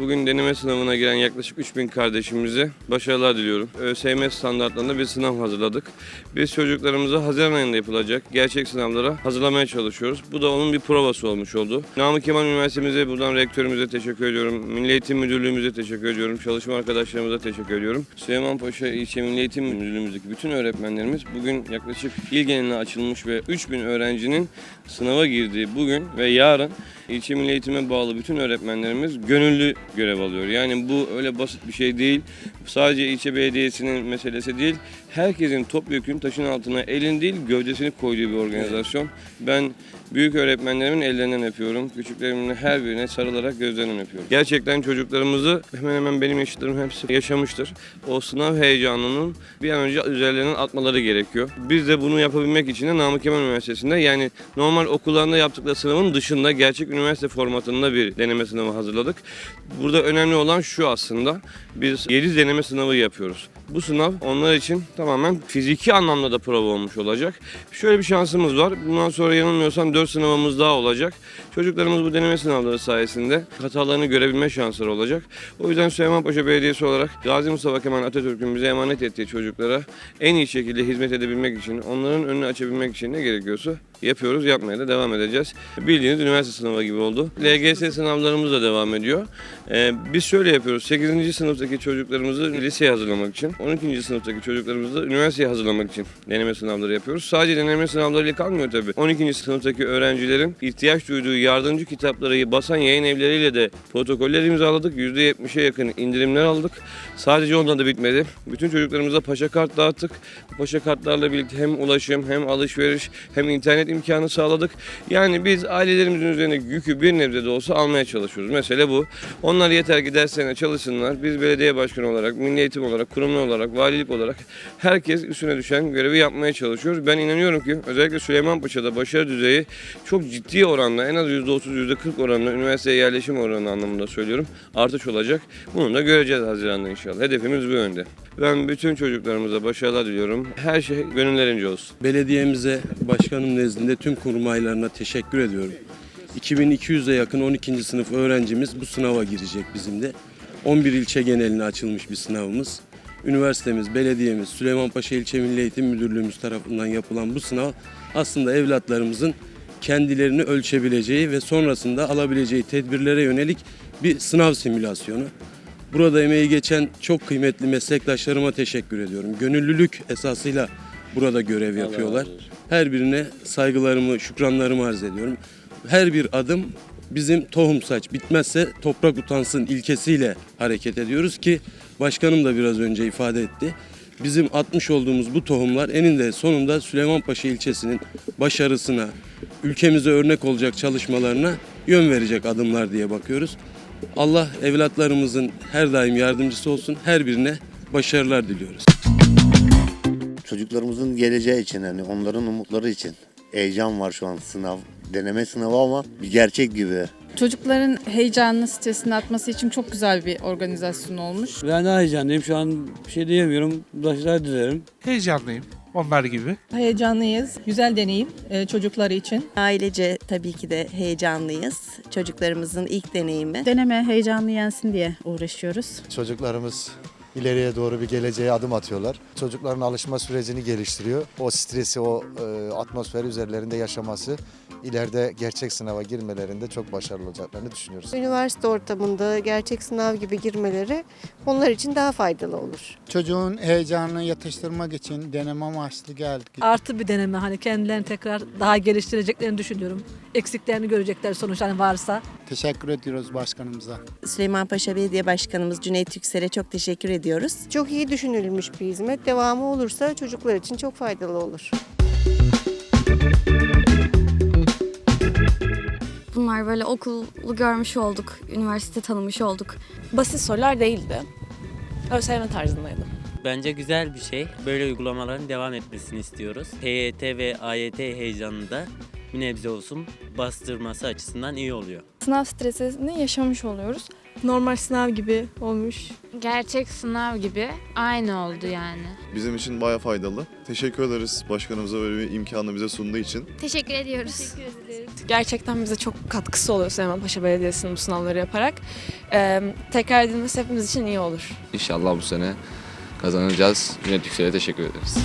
Bugün deneme sınavına giren yaklaşık 3000 kardeşimize başarılar diliyorum. ÖSYM standartlarında bir sınav hazırladık. Biz çocuklarımızı Haziran ayında yapılacak gerçek sınavlara hazırlamaya çalışıyoruz. Bu da onun bir provası olmuş oldu. Namık Kemal Üniversitemize buradan rektörümüze teşekkür ediyorum. Milli Eğitim Müdürlüğümüze teşekkür ediyorum. Çalışma arkadaşlarımıza teşekkür ediyorum. Süleymanpaşa İlçe Milli Eğitim Müdürlüğümüzdeki bütün öğretmenlerimiz bugün yaklaşık il geneline açılmış ve 3000 öğrencinin sınava girdiği bugün ve yarın ilçe milli eğitime bağlı bütün öğretmenlerimiz gönüllü görev alıyor. Yani bu öyle basit bir şey değil. Sadece ilçe belediyesinin meselesi değil. Herkesin topyekun taşın altına elin değil gövdesini koyduğu bir organizasyon. Ben büyük öğretmenlerimin ellerinden öpüyorum. Küçüklerimin her birine sarılarak gözlerinden öpüyorum. Gerçekten çocuklarımızı hemen hemen benim yaşıtlarım hepsi yaşamıştır. O sınav heyecanının bir an önce üzerlerinden atmaları gerekiyor. Biz de bunu yapabilmek için de Namık Kemal Üniversitesi'nde yani normal okullarında yaptıkları sınavın dışında gerçek üniversite formatında bir deneme sınavı hazırladık. Burada önemli olan şu aslında. Biz 7 deneme sınavı yapıyoruz. Bu sınav onlar için tamamen fiziki anlamda da prova olmuş olacak. Şöyle bir şansımız var. Bundan sonra yanılmıyorsam 4 sınavımız daha olacak. Çocuklarımız bu deneme sınavları sayesinde hatalarını görebilme şansları olacak. O yüzden Süleymanpaşa Belediyesi olarak Gazi Mustafa Kemal Atatürk'ün bize emanet ettiği çocuklara en iyi şekilde hizmet edebilmek için, onların önünü açabilmek için ne gerekiyorsa yapıyoruz, yapmaya da devam edeceğiz. Bildiğiniz üniversite sınavı gibi oldu. LGS sınavlarımız da devam ediyor. Ee, biz şöyle yapıyoruz. 8. sınıftaki çocuklarımızı liseye hazırlamak için, 12. sınıftaki çocuklarımızı da üniversiteye hazırlamak için deneme sınavları yapıyoruz. Sadece deneme sınavlarıyla kalmıyor tabii. 12. sınıftaki öğrencilerin ihtiyaç duyduğu yardımcı kitapları basan yayın evleriyle de protokoller imzaladık. %70'e yakın indirimler aldık. Sadece ondan da bitmedi. Bütün çocuklarımıza paşa kart dağıttık. Paşa kartlarla birlikte hem ulaşım hem alışveriş hem internet imkanı sağladık. Yani biz ailelerimizin üzerindeki yükü bir nebze de olsa almaya çalışıyoruz. Mesele bu. Onlar yeter ki derslerine çalışsınlar. Biz belediye başkanı olarak, milli eğitim olarak, kurumlu olarak, valilik olarak herkes üstüne düşen görevi yapmaya çalışıyoruz. Ben inanıyorum ki özellikle Süleymanpaşa'da başarı düzeyi çok ciddi oranda en az %30, %40 oranında üniversiteye yerleşim oranı anlamında söylüyorum artış olacak. Bunu da göreceğiz Haziran'da inşallah. Hedefimiz bu yönde. Ben bütün çocuklarımıza başarılar diliyorum. Her şey gönüllerince olsun. Belediyemize başkanım nezdinde tüm kurmaylarına teşekkür ediyorum. 2200'e yakın 12. sınıf öğrencimiz bu sınava girecek bizim de. 11 ilçe geneline açılmış bir sınavımız. Üniversitemiz, belediyemiz, Süleymanpaşa İlçe Milli Eğitim Müdürlüğümüz tarafından yapılan bu sınav aslında evlatlarımızın kendilerini ölçebileceği ve sonrasında alabileceği tedbirlere yönelik bir sınav simülasyonu. Burada emeği geçen çok kıymetli meslektaşlarıma teşekkür ediyorum. Gönüllülük esasıyla burada görev yapıyorlar. Her birine saygılarımı, şükranlarımı arz ediyorum. Her bir adım bizim tohum saç bitmezse toprak utansın ilkesiyle hareket ediyoruz ki başkanım da biraz önce ifade etti. Bizim atmış olduğumuz bu tohumlar eninde sonunda Süleymanpaşa ilçesinin başarısına, ülkemize örnek olacak çalışmalarına yön verecek adımlar diye bakıyoruz. Allah evlatlarımızın her daim yardımcısı olsun. Her birine başarılar diliyoruz. Çocuklarımızın geleceği için hani onların umutları için heyecan var şu an sınav deneme sınavı ama bir gerçek gibi. Çocukların heyecanını, stresini atması için çok güzel bir organizasyon olmuş. Ben de heyecanlıyım. Şu an bir şey diyemiyorum. Başarılar dilerim. Heyecanlıyım. Onlar gibi. Heyecanlıyız. Güzel deneyim e, çocuklar için. Ailece tabii ki de heyecanlıyız. Çocuklarımızın ilk deneyimi. Deneme heyecanlı yensin diye uğraşıyoruz. Çocuklarımız ileriye doğru bir geleceğe adım atıyorlar. Çocukların alışma sürecini geliştiriyor. O stresi, o e, atmosferi üzerlerinde yaşaması ileride gerçek sınava girmelerinde çok başarılı olacaklarını düşünüyoruz. Üniversite ortamında gerçek sınav gibi girmeleri onlar için daha faydalı olur. Çocuğun heyecanını yatıştırmak için deneme amaçlı geldik. Artı bir deneme hani kendilerini tekrar daha geliştireceklerini düşünüyorum. Eksiklerini görecekler sonuçta hani varsa. Teşekkür ediyoruz başkanımıza. Süleymanpaşa Belediye Başkanımız Cüneyt Yüksel'e çok teşekkür ediyoruz. Çok iyi düşünülmüş bir hizmet. Devamı olursa çocuklar için çok faydalı olur. Bunlar böyle okulu görmüş olduk, üniversite tanımış olduk. Basit sorular değildi. ÖSYM tarzındaydı. Bence güzel bir şey. Böyle uygulamaların devam etmesini istiyoruz. HYT ve AYT heyecanında bir nebze olsun bastırması açısından iyi oluyor. Sınav stresini yaşamış oluyoruz. Normal sınav gibi olmuş. Gerçek sınav gibi aynı oldu yani. Bizim için bayağı faydalı. Teşekkür ederiz başkanımıza böyle bir imkanı bize sunduğu için. Teşekkür ediyoruz. Gerçekten bize çok katkısı oluyor Süleymanpaşa Belediyesi'nin bu sınavları yaparak. Ee, tekrar edilmesi hepimiz için iyi olur. İnşallah bu sene kazanacağız. Cüneyt Yüksel'e teşekkür ederiz.